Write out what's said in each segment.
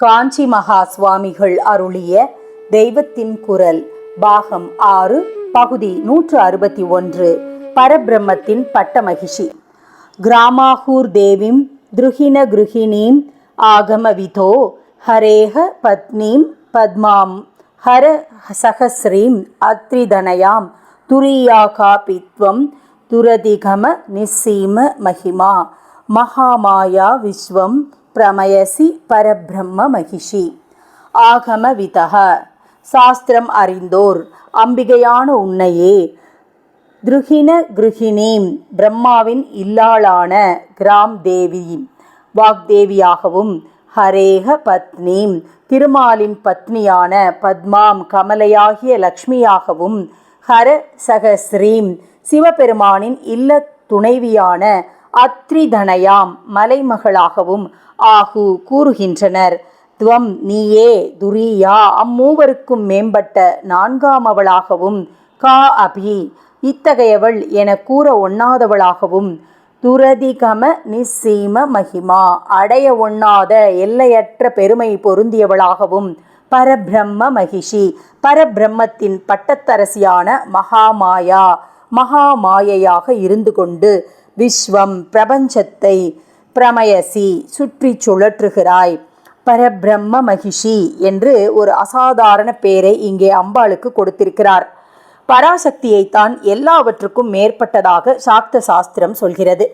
காஞ்சி மகா சுவாமிகள் அருளிய தெய்வத்தின் குரல் பாகம் ஆறு பகுதி நூற்று அறுபத்தி ஒன்று பரபிரம்மத்தின் பட்டமகிஷி. கிராமாகூர் தேவிம் திருஹின கிருஹிணீம் ஆகமவிதோ ஹரேஹ பத்னீம் பத்மாம் ஹர சகஸ்ரீம் அத்ரிதனயாம் துரியாகாபித்வம் துரதிகம நிசீம மகிமா மகாமாயா விஸ்வம் பிரமயசி பரபிரம்ம மகிஷி. ஆகம விதக சாஸ்திரம் அறிந்தோர் அம்பிகையான உன்னையே. திருகின கிருஹிணீம் பிரம்மாவின் இல்லாளான கிராம் தேவி வாக்தேவியாகவும் ஹரேக பத்னீம் திருமாலின் பத்னியான பத்மாம் கமலையாகிய லக்ஷ்மியாகவும் ஹர சகஸ்ரீம் சிவபெருமானின் இல்ல துணைவியான அத்ரிதனயாம் மலைமகளாகவும் ஆகு கூறுகின்றனர். துவம் நீயே துரியா அம்மூவருக்கும் மேம்பட்ட நான்காமவளாகவும் கா அபி இத்தகையவள் என கூற ஒண்ணாதவளாகவும் துரதிகம நிசீம மகிமா அடைய ஒண்ணாத எல்லையற்ற பெருமை பொருந்தியவளாகவும் பரபிரம்ம மகிஷி பரபிரம்மத்தின் பட்டத்தரசியான மகாமாயா மகாமாயையாக இருந்து கொண்டு விஸ்வம் பிரபஞ்சத்தை பிரமயசி சுற்றி சுழற்றுகிறாய். பரபிரம்ம மகிஷி என்று ஒரு அசாதாரண பெயரை இங்கே அம்பாளுக்கு கொடுத்திருக்கிறார். பராசக்தியைத்தான் எல்லாவற்றுக்கும் மேற்பட்டதாக சாக்த சாஸ்திரம் சொல்கிறது.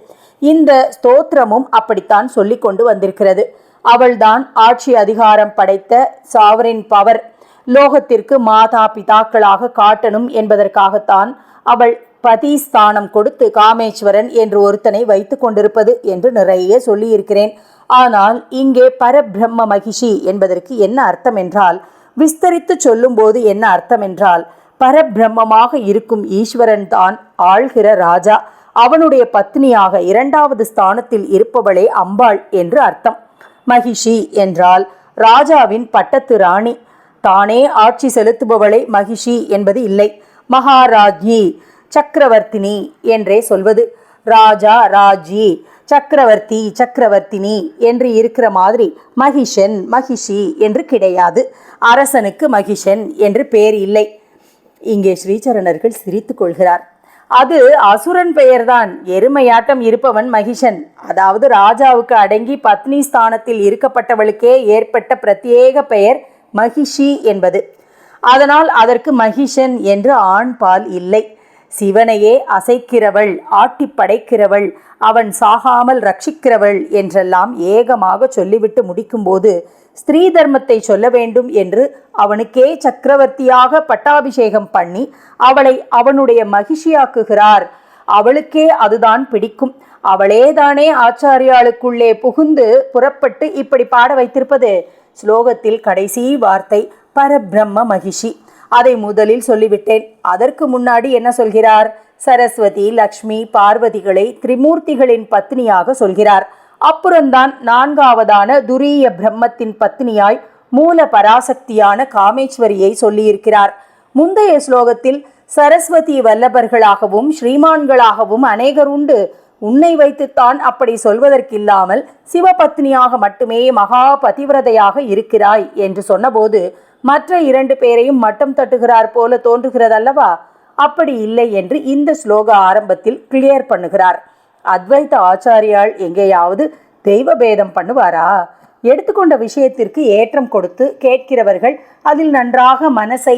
இந்த ஸ்தோத்திரமும் அப்படித்தான் சொல்லி கொண்டு வந்திருக்கிறது. அவள்தான் ஆட்சி அதிகாரம் படைத்த சாவரின் பவர். லோகத்திற்கு மாதா பிதாக்களாக காட்டணும் என்பதற்காகத்தான் அவள் பதிஸ்தானம் கொடுத்து காமேஸ்வரன் என்று ஒருத்தனை வைத்து கொண்டிருப்பது என்று நிறைய சொல்லியிருக்கிறேன். ஆனால் இங்கே பரபிரம்ம மகிஷி என்பதற்கு என்ன அர்த்தம் என்றால் விஸ்தரித்து சொல்லும்போது என்ன அர்த்தம் என்றால் பரபிரம்மமாக இருக்கும் ஈஸ்வரன் தான் ஆள்கிற ராஜா. அவனுடைய பத்னியாக இரண்டாவது ஸ்தானத்தில் இருப்பவளே அம்பாள் என்று அர்த்தம். மகிஷி என்றால் ராஜாவின் பட்டத்து ராணி. தானே ஆட்சி செலுத்துபவளை மகிஷி என்பது இல்லை. மகாராஜ்ஞி சக்கரவர்த்தினி என்றே சொல்வது. ராஜா ராஜி சக்கரவர்த்தி சக்கரவர்த்தினி என்று இருக்கிற மாதிரி மகிஷன் மகிஷி என்று கிடையாது. அரசனுக்கு மகிஷன் என்று பேர் இல்லை. இங்கே ஸ்ரீசரணர்கள் சிரித்து கொள்கிறார். அது அசுரன் பெயர்தான். எருமையாட்டம் இருப்பவன் மகிஷன். அதாவது ராஜாவுக்கு அடங்கி பத்னி ஸ்தானத்தில் இருக்கப்பட்டவளுக்கே ஏற்பட்ட பிரத்யேக பெயர் மகிஷி என்பது. அதனால் அதற்கு மகிஷன் என்று ஆண் பால் இல்லை. சிவனையே அசைக்கிறவள் ஆட்டி படைக்கிறவள் அவன் சாகாமல் ரட்சிக்கிறவள் என்றெல்லாம் ஏகமாக சொல்லிவிட்டு முடிக்கும்போது ஸ்திரீ தர்மத்தை சொல்ல வேண்டும் என்று அவனுக்கே சக்கரவர்த்தியாக பட்டாபிஷேகம் பண்ணி அவளை அவனுடைய மகிழ்ச்சியாக்குகிறார். அவளுக்கே அதுதான் பிடிக்கும். அவளேதானே ஆச்சாரியாளுக்குள்ளே புகுந்து புறப்பட்டு இப்படி பாட வைத்திருப்பது? ஸ்லோகத்தில் கடைசி வார்த்தை பரபிரம்ம மகிஷி அதை முதலில் சொல்லிவிட்டேன். அதற்கு முன்னாடி என்ன சொல்கிறார்? சரஸ்வதி லக்ஷ்மி பார்வதிகளை திரிமூர்த்திகளின் பத்னியாக சொல்கிறார். அப்புறம்தான் நான்காவதான துரிய பிரம்மத்தின் பத்னியாய் மூல பராசக்தியான காமேஸ்வரியை சொல்லியிருக்கிறார். முந்தைய ஸ்லோகத்தில் சரஸ்வதி வல்லபர்களாகவும் ஸ்ரீமான்களாகவும் அநேகர் உண்டு. உன்னை வைத்துத்தான் அப்படி சொல்வதற்கில்லாமல் சிவபத்னியாக மட்டுமே மகா பதிவிரதையாக இருக்கிறாய் என்று சொன்னபோது மற்ற இரண்டு பேரையும் மட்டம் தட்டுகிறார் போல தோன்றுகிறதல்லவா? அப்படி இல்லை என்று இந்த ஸ்லோக ஆரம்பத்தில் கிளியர் பண்ணுகிறார். அத்வைத ஆச்சாரியால் எங்கேயாவது தெய்வ பேதம் பண்ணுவாரா? எடுத்துக்கொண்ட விஷயத்திற்கு ஏற்றம் கொடுத்து கேட்கிறவர்கள் அதில் நன்றாக மனசை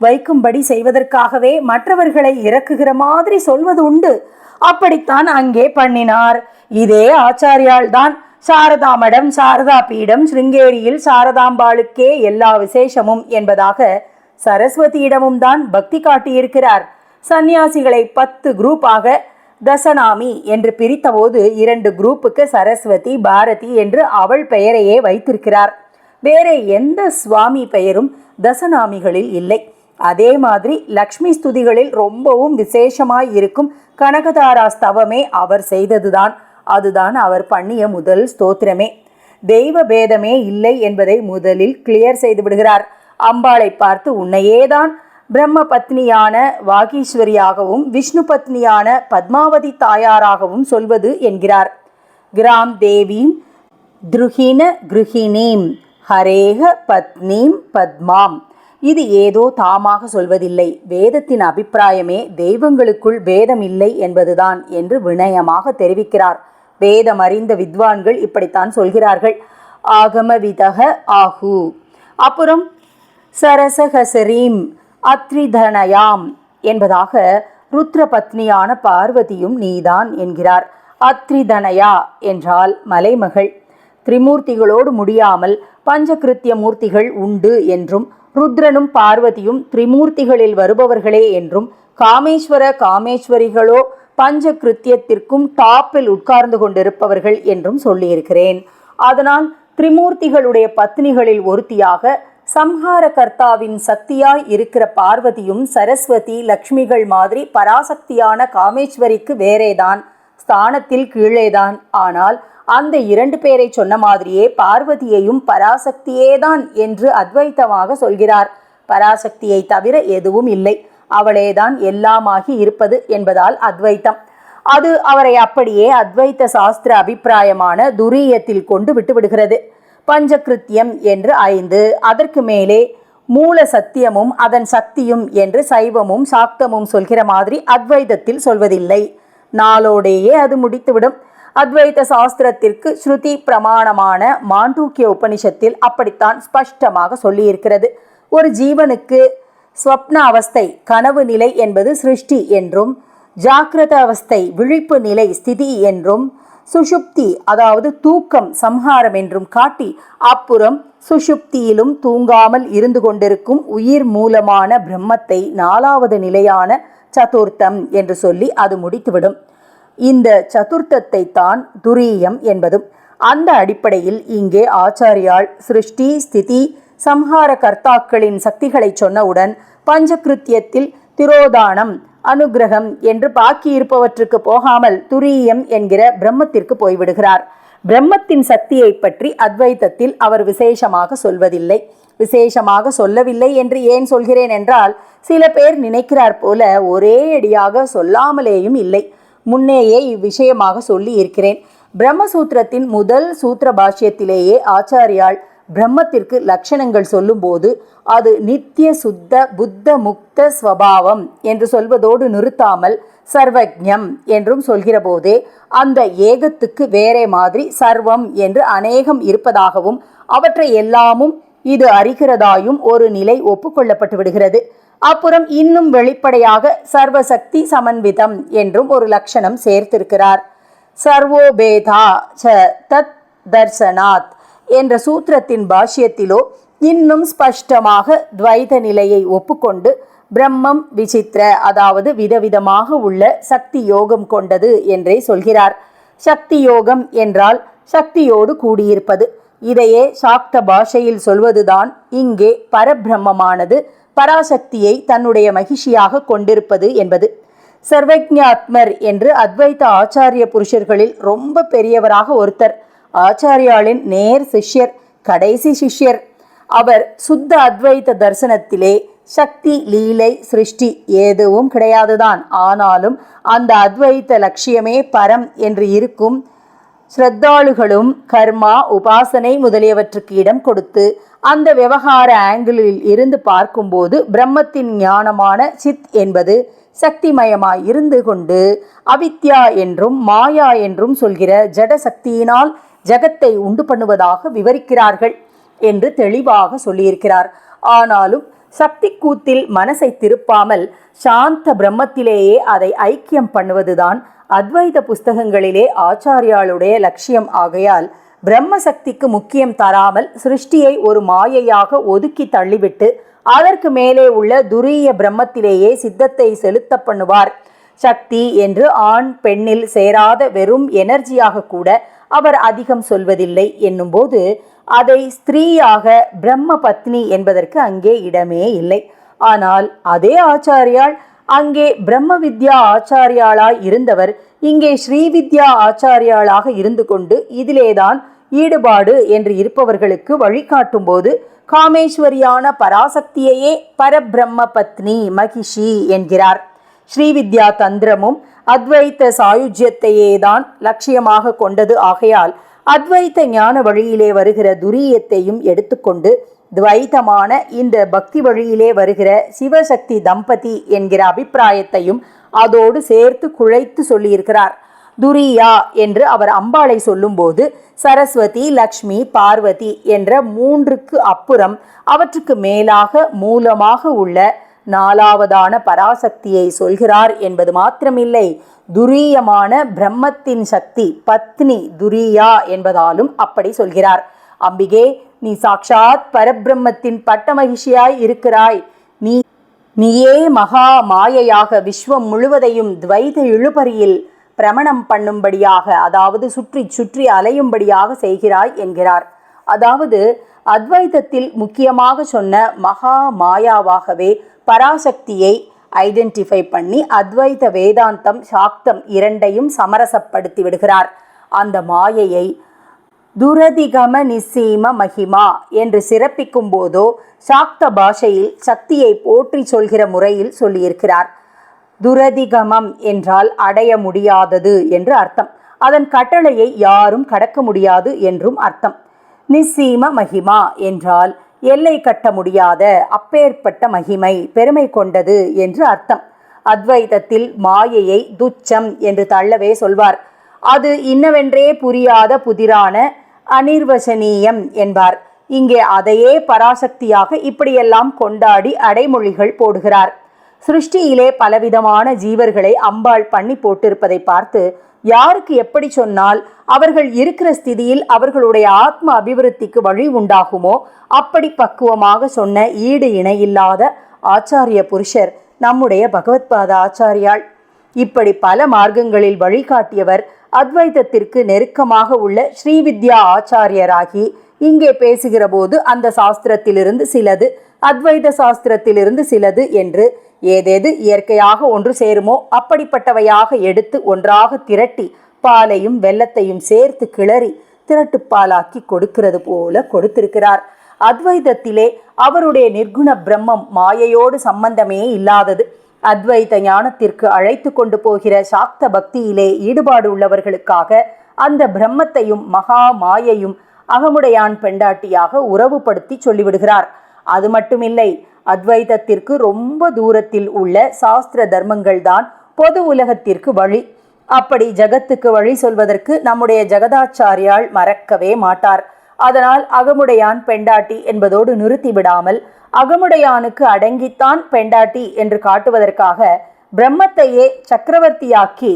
வைக்கும்படி செய்வதற்காகவே மற்றவர்களை இறக்குகிற மாதிரி சொல்வது உண்டு. அப்படித்தான் அங்கே பண்ணினார். இதே ஆச்சாரியால் தான் சாரதா மடம் சாரதா பீடம் ஸ்ருங்கேரியில் சாரதாம்பாளுக்கே எல்லா விசேஷமும் என்பதாக சரஸ்வதியிடமும் தான் பக்தி காட்டியிருக்கிறார். சந்நியாசிகளை பத்து குரூப்பாக தசனாமி என்று பிரித்தபோது இரண்டு குரூப்புக்கு சரஸ்வதி பாரதி என்று அவள் பெயரையே வைத்திருக்கிறார். வேற எந்த சுவாமி பெயரும் தசநாமிகளில் இல்லை. அதே மாதிரி லக்ஷ்மி ஸ்துதிகளில் ரொம்பவும் விசேஷமாய் இருக்கும் கனகதாரா ஸ்தவமே அவர் செய்ததுதான். அதுதான் அவர் பண்ணிய முதல் ஸ்தோத்திரமே. தெய்வ பேதமே இல்லை என்பதை முதலில் கிளியர் செய்து விடுகிறார். அம்பாளை பார்த்து உன்னையேதான் பிரம்ம பத்னியான வாகீஸ்வரியாகவும் விஷ்ணு பத்னியான பத்மாவதி தாயாராகவும் சொல்வது என்கிறார். கிராம் தேவீம் துருகின கிருஹிணீம் ஹரேக பத்னீம் பத்மாம். இது ஏதோ தாமாக சொல்வதில்லை. வேதத்தின் அபிப்பிராயமே தெய்வங்களுக்குள் வேதம் இல்லை என்பதுதான் என்று வினயமாக தெரிவிக்கிறார். வேதம் அறிந்த வித்வான்கள் இப்படித்தான் சொல்கிறார்கள். ஆகம விதக ஆகு. அப்புறம் சரசகசரீம் அத்ரிதனயாம் என்பதாக ருத்ர பத்னியான பார்வதியும் நீதான் என்கிறார். அத்ரிதனயா என்றால் மலைமகள். திரிமூர்த்திகளோடு முடியாமல் பஞ்சகிருத்திய மூர்த்திகள் உண்டு என்றும் ருத்ரனும் பார்வதியும் திரிமூர்த்திகளில் வருபவர்களே என்றும் காமேஸ்வர காமேஸ்வரிகளோ பஞ்ச கிருத்தியத்திற்கும் டாப்பில் உட்கார்ந்து கொண்டிருப்பவர்கள் என்றும் சொல்லியிருக்கிறேன். அதனால் திரிமூர்த்திகளுடைய பத்னிகளில் ஒருத்தியாக சம்ஹார கர்த்தாவின் சக்தியாய் இருக்கிற பார்வதியும் சரஸ்வதி லக்ஷ்மிகள் மாதிரி பராசக்தியான காமேஸ்வரிக்கு வேறேதான் ஸ்தானத்தில் கீழேதான். ஆனால் அந்த இரண்டு பேரை சொன்ன மாதிரியே பார்வதியையும் பராசக்தியேதான் என்று அத்வைத்தமாக சொல்கிறார். பராசக்தியை தவிர எதுவும் இல்லை. அவளேதான் எல்லாமாகி இருப்பது என்பதால் அத்வைத்தம். அது அவரை அப்படியே அத்வைத்த சாஸ்திர அபிப்பிராயமான துரியத்தில் கொண்டு விட்டுவிடுகிறது. பஞ்சகிருத்தியம் என்று ஐந்து அதற்கு மேலே மூல சத்தியமும் அதன் சக்தியும் என்று சைவமும் சாக்தமும் சொல்கிற மாதிரி அத்வைதத்தில் சொல்வதில்லை. நாளோடேயே அது முடித்துவிடும். அத்வைத சாஸ்திரத்திற்கு ஸ்ருதி பிரமாணமான மாண்டூக்கிய உபனிஷத்தில் அப்படித்தான் ஸ்பஷ்டமாக சொல்லியிருக்கிறது. ஒரு ஜீவனுக்கு ஸ்வப்ன அவஸ்தை கனவு நிலை என்பது சிருஷ்டி என்றும் ஜாக்கிரத அவஸ்தை விழிப்பு நிலை ஸ்திதி என்றும் சுஷுப்தி அதாவது தூக்கம் சம்ஹாரம் என்றும் காட்டி அப்புறம் சுஷுப்தியிலும் தூங்காமல் இருந்து கொண்டிருக்கும் உயிர் மூலமான பிரம்மத்தை நாலாவது நிலையான சதுர்த்தம் என்று சொல்லி அது முடித்துவிடும். இந்த சதுர்த்தத்தை தான் துரியம் என்பதும் அந்த அடிப்படையில் இங்கே ஆச்சாரியால் சிருஷ்டி ஸ்திதி சம்ஹார கர்த்தாக்களின் சக்திகளை சொன்னவுடன் பஞ்சகிருத்தியத்தில் திரோதானம் அனுகிரகம் என்று பாக்கியிருப்பவற்றுக்கு போகாமல் துரியம் என்கிற பிரம்மத்திற்கு போய்விடுகிறார். பிரம்மத்தின் சக்தியை பற்றி அத்வைத்தத்தில் அவர் விசேஷமாக சொல்வதில்லை. விசேஷமாக சொல்லவில்லை என்று ஏன் சொல்கிறேன் என்றால் சில பேர் நினைக்கிறார் போல ஒரே அடியாக சொல்லாமலேயும் இல்லை. முன்னேயே இவ்விஷயமாக சொல்லி இருக்கிறேன் பிரம்மசூத்திரத்தின் முதல் சூத்திர பாஷ்யத்திலேயே ஆச்சாரியால் பிரம்மத்திற்கு லட்சணங்கள் சொல்லும்போது அது நித்திய சுத்த புத்த முக்த ஸ்வபாவம் என்று சொல்வதோடு நிறுத்தாமல் சர்வஜம் என்றும் சொல்கிற போதே அந்த ஏகத்துக்கு வேறே மாதிரி சர்வம் என்று அநேகம் இருப்பதாகவும் அவற்றை எல்லாமும் இது அறிகிறதாயும் ஒரு நிலை ஒப்புக்கொள்ளப்பட்டு விடுகிறது. அப்புறம் இன்னும் வெளிப்படையாக சர்வசக்தி சமன்விதம் என்றும் ஒரு லட்சணம் சேர்த்திருக்கிறார். சர்வோபேதா ச தத் தர்சனாத் என்ற சூத்திரத்தின் பாஷ்யத்திலோ இன்னும் ஸ்பஷ்டமாக துவைத நிலையை ஒப்புக்கொண்டு பிரம்மம் விசித்திர அதாவது விதவிதமாக உள்ள சக்தி யோகம் கொண்டது என்றே சொல்கிறார். சக்தி யோகம் என்றால் சக்தியோடு கூடியிருப்பது. இதையே சாக்த பாஷையில் சொல்வதுதான் இங்கே பரபிரம்மமானது பராசக்தியை தன்னுடைய மகிழ்ச்சியாக கொண்டிருப்பது என்பது. சர்வஜாத்மர் என்று அத்வைத ஆச்சாரிய புருஷர்களில் ரொம்ப பெரியவராக ஒருத்தர். ஆச்சாரியாளின் நேர் சிஷ்யர் கடைசி சிஷ்யர். அவர் சுத்த அத்வைத தரிசனத்திலே சக்தி லீலை சிருஷ்டி எதுவும் கிடையாதுதான். ஆனாலும் அந்த அத்வைத்த லட்சியமே பரம் என்று இருக்கும் ஸ்ரத்தாளுகளும் கர்மா உபாசனை முதலியவற்றுக்கு இடம் கொடுத்து அந்த விவகார ஆங்கிளில் இருந்து பார்க்கும்போது பிரம்மத்தின் ஞானமான சித் என்பது சக்திமயமாய் இருந்து கொண்டு அவித்யா என்றும் மாயா என்றும் சொல்கிற ஜட சக்தியினால் ஜகத்தை உண்டு பண்ணுவதாக விவரிக்கிறார்கள் என்று தெளிவாக சொல்லியிருக்கிறார். ஆனாலும் சக்தி கூத்தில் மனசை திருப்பாமல் சாந்த பிரம்மத்திலேயே அதை ஐக்கியம் பண்ணுவதுதான் அத்வைத புஸ்தகங்களிலே ஆச்சாரியாளுடைய லட்சியம். ஆகையால் பிரம்ம சக்திக்கு முக்கியம் தராமல் சிருஷ்டியை ஒரு மாயையாக ஒதுக்கி தள்ளிவிட்டு அதற்கு மேலே உள்ள துரிய பிரம்மத்திலேயே சித்தத்தை செலுத்த பண்ணுவார். சக்தி என்று ஆண் பெண்ணில் சேராத வெறும் எனர்ஜியாக கூட அவர் அதிகம் சொல்வதில்லை என்னும்போது அதை ஸ்திரீயாக பிரம்ம பத்னி என்பதற்கு அங்கே இடமே இல்லை. ஆனால் அதே ஆச்சாரியால் அங்கே பிரம்ம வித்யா ஆச்சாரியாளாய் இருந்தவர் இங்கே ஸ்ரீவித்யா ஆச்சாரியாளாக இருந்து கொண்டு இதிலேதான் ஈடுபாடு என்று இருப்பவர்களுக்கு வழிகாட்டும் போது காமேஸ்வரியான பராசக்தியையே பரபிரம்ம பத்னி மகிஷி என்கிறார். ஸ்ரீவித்யா தந்திரமும் அத்வைத்த சாயுஜ்யத்தையே தான் லட்சியமாக கொண்டது. ஆகையால் அத்வைத்த ஞான வழியிலே வருகிற துரியத்தையும் எடுத்துக்கொண்டு துவைத்தமான இந்த பக்தி வழியிலே வருகிற சிவசக்தி தம்பதி என்கிற அபிப்பிராயத்தையும் அதோடு சேர்த்து குழைத்து சொல்லியிருக்கிறார். துரியா என்று அவர் அம்பாளை சொல்லும்போது சரஸ்வதி லக்ஷ்மி பார்வதி என்ற மூன்றுக்கு அப்புறம் அவற்றுக்கு மேலாக மூலமாக உள்ள நாலாவதான பராசக்தியை சொல்கிறார் என்பது மாத்திரமில்லை. துரியமான பிரம்மத்தின் சக்தி பத்னி துரியா என்பதாலும் அப்படி சொல்கிறார். அம்பிகே நீ சாக்ஷாத் பரபிரம்மத்தின் பட்ட மகிழ்ச்சியாய் இருக்கிறாய். நீ நீயே மகா மாயையாக விஸ்வம் முழுவதையும் துவைத இழுபறியில் பிரமணம் பண்ணும்படியாக அதாவது சுற்றி சுற்றி அலையும்படியாக செய்கிறாய் என்கிறார். அதாவது அத்வைதத்தில் முக்கியமாக சொன்ன மகா மாயாவாகவே பராசக்தியை ஐடென்டிஃபை பண்ணி அத்வைத வேதாந்தம் சாக்தம் இரண்டையும் சமரசப்படுத்தி விடுகிறார். அந்த மாயையை துரதிகம நிசீம மகிமா என்று சிறப்பிக்கும் போதோ சாக்த பாஷையில் சக்தியை போற்றி சொல்கிற முறையில் சொல்லியிருக்கிறார். துரதிகமம் என்றால் அடைய முடியாதது என்று அர்த்தம். அதன் கட்டளையை யாரும் கடக்க முடியாது என்றும் அர்த்தம். நிசீம மகிமா என்றால் எல்லை கட்ட முடியாத அப்பேற்பட்ட மகிமை பெருமை கொண்டது என்று அர்த்தம். அத்வைதத்தில் மாயையை துச்சம் என்று தள்ளவே சொல்வார். அது இன்னவென்றே புரியாத புதிரான அனிர்வசனீயம் என்பார். இங்கே அதையே பராசக்தியாக இப்படியெல்லாம் கொண்டாடி அடைமொழிகள் போடுகிறார். சிருஷ்டியிலே பலவிதமான ஜீவர்களை அம்பாள் பண்ணி போட்டிருப்பதை பார்த்து யாருக்கு எப்படி சொன்னால் அவர்கள் இருக்கிற ஸ்திதியில் அவர்களுடைய ஆத்ம அபிவிருத்திக்கு வழி உண்டாகுமோ அப்படி பக்குவமாக சொன்ன ஈடு இணையில்லாத ஆச்சாரிய புருஷர் நம்முடைய பகவத்பாத ஆச்சாரியாள். இப்படி பல மார்க்கங்களில் வழிகாட்டியவர் அத்வைதத்திற்கு நெருக்கமாக உள்ள ஸ்ரீவித்யா ஆச்சாரியராகி இங்கே பேசுகிற போது அந்த சாஸ்திரத்திலிருந்து சிலது அத்வைத சாஸ்திரத்திலிருந்து சிலது என்று ஏதேது இயற்கையாக ஒன்று சேருமோ அப்படிப்பட்டவையாக எடுத்து ஒன்றாக திரட்டி பாலையும் வெள்ளத்தையும் சேர்த்து கிளறி திரட்டுப்பாலாக்கி கொடுக்கிறது போல கொடுத்திருக்கிறார். அத்வைதத்திலே அவருடைய நிர்குண பிரம்மம் மாயையோடு சம்பந்தமே இல்லாதது. அத்வைத ஞானத்திற்கு அழைத்து கொண்டு போகிற சாக்த பக்தியிலே ஈடுபாடு உள்ளவர்களுக்காக அந்த பிரம்மத்தையும் மகா மாயையும் அகமுடையான் பெண்டாட்டியாக உறவுபடுத்தி சொல்லிவிடுகிறார். அது மட்டுமில்லை அத்வைதத்திற்கு ரொம்ப தூரத்தில் உள்ள சாஸ்திர தர்மங்கள் தான் பொது உலகத்திற்கு வழி. அப்படி ஜகத்துக்கு வழி சொல்வதற்கு நம்முடைய ஜெகதாச்சாரியால் மறக்கவே மாட்டார். அதனால் அகமுடையான் பெண்டாட்டி என்பதோடு நிறுத்தி விடாமல் அகமுடையானுக்கு அடங்கித்தான் பெண்டாட்டி என்று காட்டுவதற்காக பிரம்மத்தையே சக்கரவர்த்தியாக்கி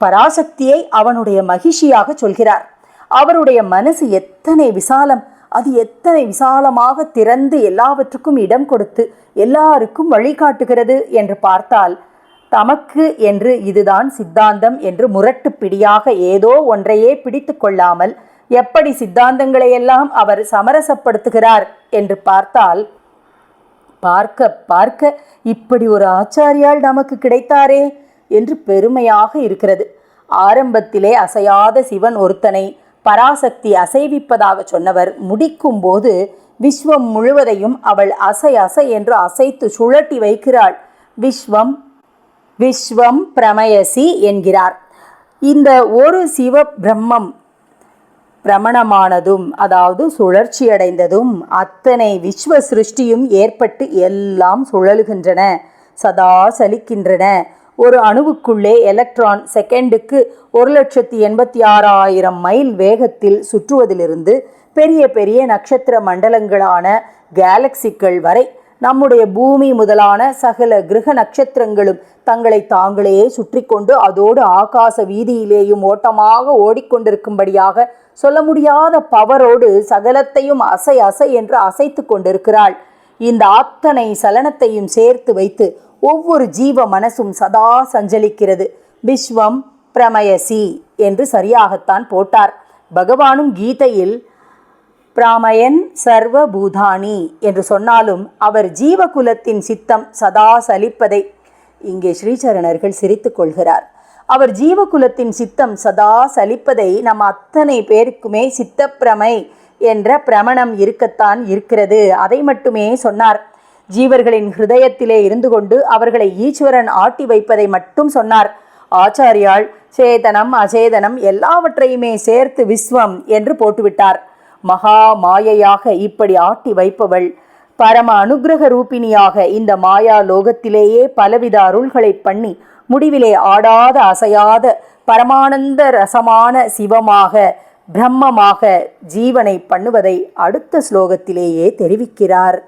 பராசக்தியை அவனுடைய மகிழ்ச்சியாக சொல்கிறார். அவருடைய மனசு எத்தனை விசாலம் அது எத்தனை விசாலமாக திறந்து எல்லாவற்றுக்கும் இடம் கொடுத்து எல்லாருக்கும் வழிகாட்டுகிறது என்று பார்த்தால் தமக்கு என்று இதுதான் சித்தாந்தம் என்று முரட்டு பிடியாக ஏதோ ஒன்றையே பிடித்து கொள்ளாமல் எப்படி சித்தாந்தங்களையெல்லாம் அவர் சமரசப்படுத்துகிறார் என்று பார்த்தால் பார்க்க பார்க்க இப்படி ஒரு ஆச்சாரியால் நமக்கு கிடைத்தாரே என்று பெருமையாக இருக்கிறது. ஆரம்பத்திலே அசையாத சிவன் ஒருத்தனை பராசக்தி அசைவிப்பதாக சொன்னவர் முடிக்கும் போது விஸ்வம் முழுவதையும் அவள் அசை அசை என்று அசைத்து சுழட்டி வைக்கிறாள். விஸ்வம் விஸ்வம் பிரமயசி என்கிறார். இந்த ஒரு சிவ பிரம்மம் பிரமணமானதும் அதாவது சுழற்சியடைந்ததும் அத்தனை விஸ்வ சிருஷ்டியும் ஏற்பட்டு எல்லாம் சுழலுகின்றன சதா சலிக்கின்றன. ஒரு அணுவுக்குள்ளே எலக்ட்ரான் செகண்டுக்கு ஒரு லட்சத்தி எண்பத்தி ஆறாயிரம் மைல் வேகத்தில் சுற்றுவதிலிருந்து பெரிய பெரிய நட்சத்திர மண்டலங்களான கேலக்சிக்கள் வரை நம்முடைய பூமி முதலான சகல கிரக நட்சத்திரங்களும் தங்களை தாங்களே சுற்றி கொண்டு அதோடு ஆகாச வீதியிலேயும் ஓட்டமாக ஓடிக்கொண்டிருக்கும்படியாக சொல்ல முடியாத பவரோடு சகலத்தையும் அசை அசை என்று அசைத்து கொண்டிருக்கிறாள். இந்த அத்தனை சலனத்தையும் சேர்த்து வைத்து ஒவ்வொரு ஜீவ மனசும் சதா சஞ்சலிக்கிறது. விஸ்வம் பிரமயசி என்று சரியாகத்தான் போட்டார். பகவானும் கீதையில் பிராமயன் சர்வ பூதானி என்று சொன்னாலும் அவர் ஜீவகுலத்தின் சித்தம் சதா சலிப்பதை இங்கே ஸ்ரீசரணர்கள் சிரித்து கொள்கிறார். அவர் ஜீவகுலத்தின் சித்தம் சதா சலிப்பதை நம் அத்தனை பேருக்குமே சித்தப்பிரமை என்ற பிரமணம் இருக்கத்தான் இருக்கிறது. அதை மட்டுமே சொன்னார். ஜீவர்களின் ஹிருதயத்திலே இருந்து கொண்டு அவர்களை ஈஸ்வரன் ஆட்டி வைப்பதை மட்டும் சொன்னார். ஆச்சாரியால் சேதனம் அச்சேதனம் எல்லாவற்றையுமே சேர்த்து விஸ்வம் என்று போட்டுவிட்டார். மகா மாயையாக இப்படி ஆட்டி வைப்பவள் பரம அனுக்கிரக ரூபிணியாக இந்த மாயா லோகத்திலேயே பலவித அருள்களை பண்ணி முடிவிலே ஆடாத அசையாத பரமானந்த ரசமான சிவமாக பிரம்மமாக ஜீவனை பண்ணுவதை அடுத்த ஸ்லோகத்திலேயே தெரிவிக்கிறார்.